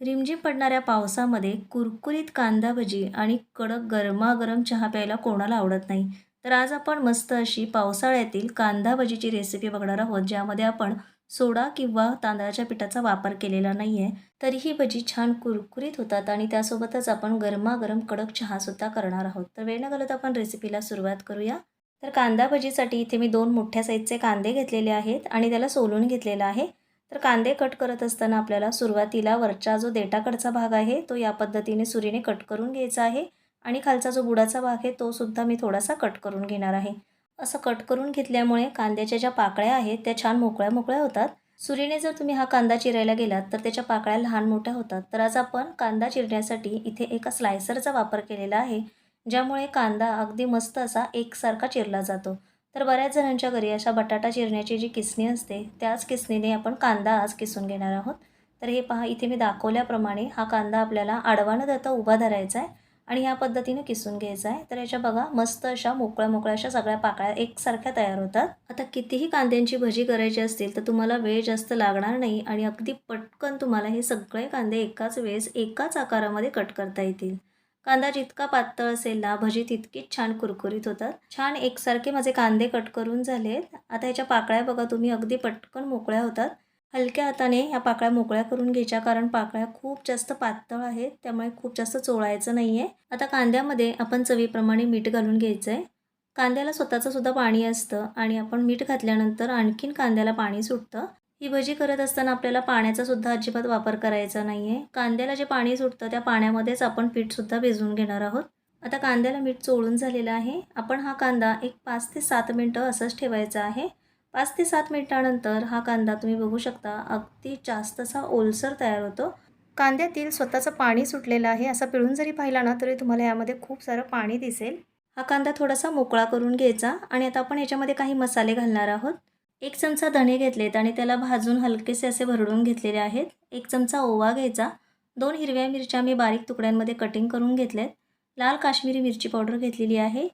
रिमझिम पडणाऱ्या पावसामध्ये कुरकुरीत कांदा भजी आणि कडक गरमागरम चहा प्यायला कोणाला आवडत नाही? तर आज आपण मस्त अशी पावसाळ्यातील कांदा भजीची रेसिपी बघणार आहोत ज्यामध्ये आपण सोडा किंवा तांदळाच्या पिठाचा वापर केलेला नाही आहे तरी ही भजी छान कुरकुरीत होतात आणि त्यासोबतच आपण गरमागरम कडक चहासुद्धा करणार आहोत. तर वेळ न घालत आपण रेसिपीला सुरुवात करूया. तर कांदा भजीसाठी इथे मी दोन मोठ्या साईजचे कांदे घेतलेले आहेत आणि त्याला सोलून घेतलेला आहे. तर कांदे कट करत असताना आपल्याला सुरुवातीला वरचा जो देटाकडचा भाग आहे तो या पद्धतीने सुरीने कट करून घ्यायचा आहे. आणि खालचा जो बुडाचा भाग आहे तो सुद्धा मी थोडासा कट करून घेणार आहे. असं कट करून घेतल्यामुळे कांद्याच्या ज्या पाकळ्या आहेत त्या छान मोकळ्या मोकळ्या होतात. सुरीने जर तुम्ही हा कांदा चिरायला गेलात तर त्याच्या पाकळ्या लहान मोठ्या होतात. तर आज आपण कांदा चिरण्यासाठी इथे एका स्लायसरचा वापर केलेला आहे ज्यामुळे कांदा अगदी मस्त असा एकसारखा चिरला जातो. तर बऱ्याच जणांच्या घरी अशा बटाटा चिरण्याची जी किसणी असते त्याच किसणीने आपण कांदा आज किसून घेणार आहोत. तर हे पहा इथे मी दाखवल्याप्रमाणे हा कांदा आपल्याला आडवा न उभा धरायचा आहे आणि ह्या पद्धतीने किसून घ्यायचा आहे. तर याच्या बघा मस्त अशा मोकळ्या मोकळ्या अशा सगळ्या पाकळ्या एकसारख्या तयार होतात. आता कितीही कांद्यांची भजी करायची असतील तर तुम्हाला वेळ जास्त लागणार नाही आणि अगदी पटकन तुम्हाला हे सगळे कांदे एकाच वेळेस एकाच आकारामध्ये कट करता येतील. कांदा जितका पातळ असेल ना भजी तितकीच छान कुरकुरीत होतात. छान एकसारखे माझे कांदे कट करून झालेत. आता ह्याच्या पाकळ्या बघा तुम्ही अगदी पटकन मोकळ्या होतात. हलक्या हाताने ह्या पाकळ्या मोकळ्या करून घ्यायच्या कारण पाकळ्या खूप जास्त पातळ आहेत त्यामुळे खूप जास्त चोळायचं नाही आहे आता कांद्यामध्ये आपण चवीप्रमाणे मीठ घालून घ्यायचं आहे कांद्याला स्वतःचं सुद्धा पाणी असतं आणि आपण मीठ घातल्यानंतर आणखीन कांद्याला पाणी सुटतं. ही भजी करत असताना आपल्याला पाण्याचा सुद्धा अजिबात वापर करायचा नाही आहे कांद्याला जे पाणी सुटतं त्या पाण्यामध्येच आपण पीठसुद्धा भिजवून घेणार आहोत. आता कांद्याला मीठ चोळून झालेलं आहे. आपण हा कांदा एक पाच ते सात मिनटं असंच ठेवायचा आहे. पाच ते सात मिनटानंतर हा कांदा तुम्ही बघू शकता अगदी जास्त असा ओलसर तयार होतो. कांद्यातील स्वतःचं पाणी सुटलेलं आहे असं पिळून जरी पाहिला ना तरी तुम्हाला यामध्ये खूप सारं पाणी दिसेल. हा कांदा थोडासा मोकळा करून घ्यायचा आणि आता आपण याच्यामध्ये काही मसाले घालणार आहोत. एक चमचा धणे घेतलेत आणि त्याला भाजून हलकेसे असे भरडून घेतलेले आहेत. एक चमचा ओवा घ्यायचा. दोन हिरव्या मिरच्या मी बारीक तुकड्यांमध्ये कटिंग करून घेतल्यात. लाल काश्मीरी मिरची पावडर घेतलेली आहे.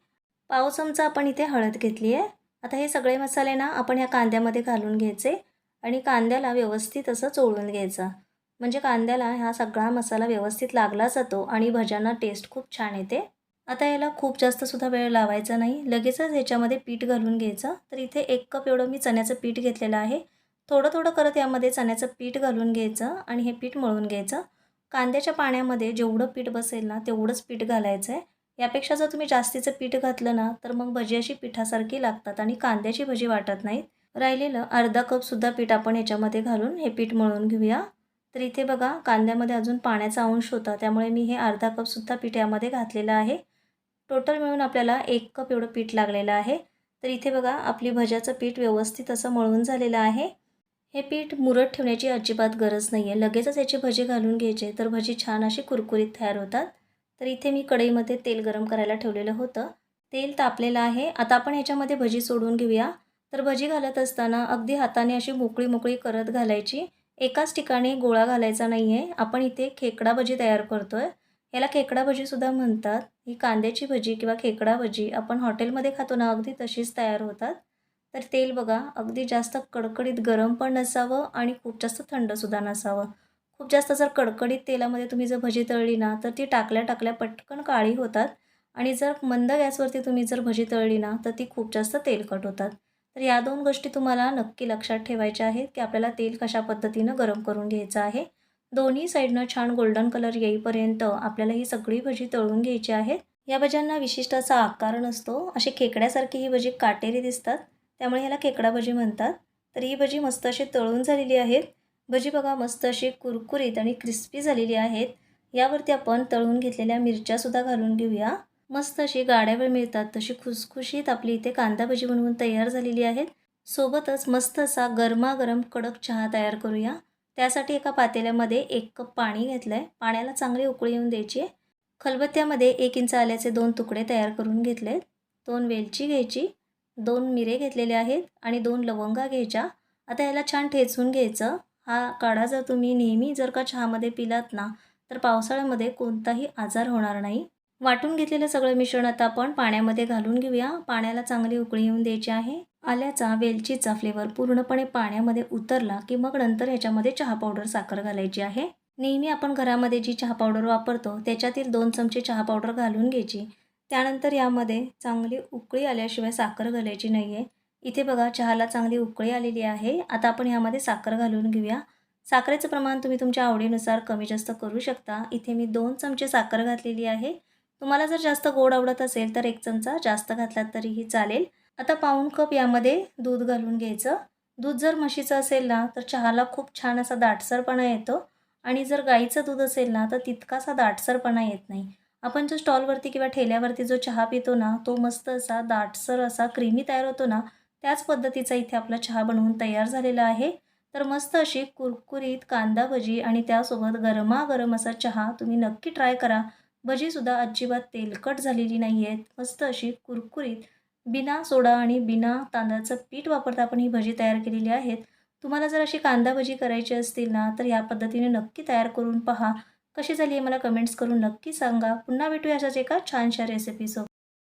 पाव चमचा आपण इथे हळद घेतली आहे. आता हे सगळे मसाले ना आपण ह्या कांद्यामध्ये घालून घ्यायचे आणि कांद्याला व्यवस्थित असं चोळून घ्यायचं. म्हणजे कांद्याला हा सगळा मसाला व्यवस्थित लागला जातो आणि भज्यांना टेस्ट खूप छान येते. आता याला खूप जास्तसुद्धा वेळ लावायचा नाही. लगेचच ह्याच्यामध्ये पीठ घालून घ्यायचं. तर इथे एक कप एवढं मी चण्याचं पीठ घेतलेलं आहे. थोडं थोडं करत यामध्ये चण्याचं पीठ घालून घ्यायचं आणि हे पीठ मळून घ्यायचं. कांद्याच्या पाण्यामध्ये जेवढं पीठ बसेल ना तेवढंच पीठ घालायचं आहे यापेक्षा जर तुम्ही जास्तीचं पीठ घातलं ना तर मग भजी अशी पिठासारखी लागतात आणि कांद्याची भजी वाटत नाहीत. राहिलेलं अर्धा कपसुद्धा पीठ आपण याच्यामध्ये घालून हे पीठ मळून घेऊया. तर इथे बघा कांद्यामध्ये अजून पाण्याचा अंश होता. त्यामुळे मी हे अर्धा कपसुद्धा पीठ यामध्ये घातलेलं आहे. टोटल मिळून आपल्याला एक कप एवढं पीठ लागलेलं आहे. तर इथे बघा आपली भज्याचं पीठ व्यवस्थित असं मळून झालेलं आहे. हे पीठ मुरत ठेवण्याची अजिबात गरज नाही आहे लगेचच याची भजी घालून घ्यायचे. तर भजी छान अशी कुरकुरीत तयार होतात. तर इथे मी कढईमध्ये तेल गरम करायला ठेवलेलं होतं. तेल तापलेलं आहे. आता आपण ह्याच्यामध्ये भजी सोडून घेऊया. तर भजी घालत असताना अगदी हाताने अशी मोकळी मोकळी करत घालायची. एकाच ठिकाणी गोळा घालायचा नाही आहे आपण इथे खेकडा भजी तयार करतो आहे याला खेकडा भजीसुद्धा म्हणतात. ही कांद्याची भजी किंवा खेकडा भजी आपण हॉटेलमध्ये खातो ना अगदी तशीच तयार होतात. तर तेल बघा अगदी जास्त कडकडीत गरम पण नसावं आणि खूप जास्त थंडसुद्धा नसावं. खूप जास्त जर कडकडीत तेलामध्ये तुम्ही जर भजी तळली ना तर ती टाकल्या टाकल्या पटकन काळी होतात. आणि जर मंद गॅसवरती तुम्ही जर भजी तळली ना तर ती खूप जास्त तेलकट होतात. तर या दोन गोष्टी तुम्हाला नक्की लक्षात ठेवायच्या आहेत की आपल्याला तेल कशा पद्धतीनं गरम करून घ्यायचं आहे. दोन्ही साईडनं छान गोल्डन कलर येईपर्यंत आपल्याला ही सगळी भजी तळून घ्यायची आहे या भज्यांना विशिष्ट असा आकार नसतो. अशी खेकड्यासारखी ही भजी काटेरी दिसतात. त्यामुळे ह्याला खेकडा भजी म्हणतात. तर ही भजी मस्त अशी तळून झालेली आहेत. भजी बघा मस्त अशी कुरकुरीत आणि क्रिस्पी झालेली आहेत. यावरती आपण तळून घेतलेल्या मिरच्यासुद्धा घालून घेऊया. मस्त अशी गाड्यावर मिळतात. तशी खुसखुशीत आपली इथे कांदा भजी बनवून तयार झालेली आहेत. सोबतच मस्त असा गरमागरम कडक चहा तयार करूया. त्यासाठी एका पातेल्यामध्ये एक कप पाणी घेतलं आहे पाण्याला चांगली उकळी येऊन द्यायची आहे. खलबत्त्यामध्ये एक इंच आल्याचे दोन तुकडे तयार करून घेतले दोन वेलची घ्यायची दोन मिरे घेतलेले आहेत आणि दोन लवंगा घ्यायच्या. आता याला छान ठेचून घ्यायचं. हा काढा जर तुम्ही नेहमी जर का चहामध्ये पिलात ना तर पावसाळ्यामध्ये कोणताही आजार होणार नाही. वाटून घेतलेलं सगळं मिश्रण आता आपण पाण्यामध्ये घालून घेऊया. पाण्याला चांगली उकळी येऊन द्यायची आहे. आल्याचा वेलचीचा फ्लेवर पूर्णपणे पाण्यामध्ये उतरला की मग नंतर ह्याच्यामध्ये चहा पावडर साखर घालायची आहे. नेहमी आपण घरामध्ये जी चहा पावडर वापरतो त्याच्यातील दोन चमचे चहा पावडर घालून घ्यायची. त्यानंतर यामध्ये चांगली उकळी आल्याशिवाय साखर घालायची नाही आहे इथे बघा चहाला चांगली उकळी आलेली आहे. आता आपण यामध्ये साखर घालून घेऊया. साखरेचं प्रमाण तुम्ही तुमच्या आवडीनुसार कमी जास्त करू शकता. इथे मी दोन चमचे साखर घातलेली आहे. तुम्हाला जर जास्त गोड आवडत असेल तर एक चमचा जास्त घातलात तरीही चालेल. आता पाऊण कप यामध्ये दूध घालून घ्यायचं. दूध जर म्हशीचं असेल ना तर चहाला खूप छान असा दाटसरपणा येतो. आणि जर गाईचं दूध असेल ना तर तितकासा दाटसरपणा येत नाही. आपण जो स्टॉलवरती किंवा ठेल्यावरती जो चहा पितो ना तो मस्त असा दाटसर असा क्रीमी तयार होतो ना त्याच पद्धतीचा इथे आपला चहा बनवून तयार झालेला आहे. तर मस्त अशी कुरकुरीत कांदा भजी आणि त्यासोबत गरमागरम असा चहा तुम्ही नक्की ट्राय करा. भजीसुद्धा अजिबात तेलकट झालेली नाही आहेत मस्त अशी कुरकुरीत बिना सोडा आणि बिना तांदळाचं पीठ वापरता आपण ही भजी तयार केलेली आहेत. तुम्हाला जर अशी कांदा भजी करायची असतील ना तर या पद्धतीने नक्की तयार करून पहा. कशी झाली आहे मला कमेंट्स करून नक्की सांगा. पुन्हा भेटूया अशाच एका छानशा रेसिपीसोबत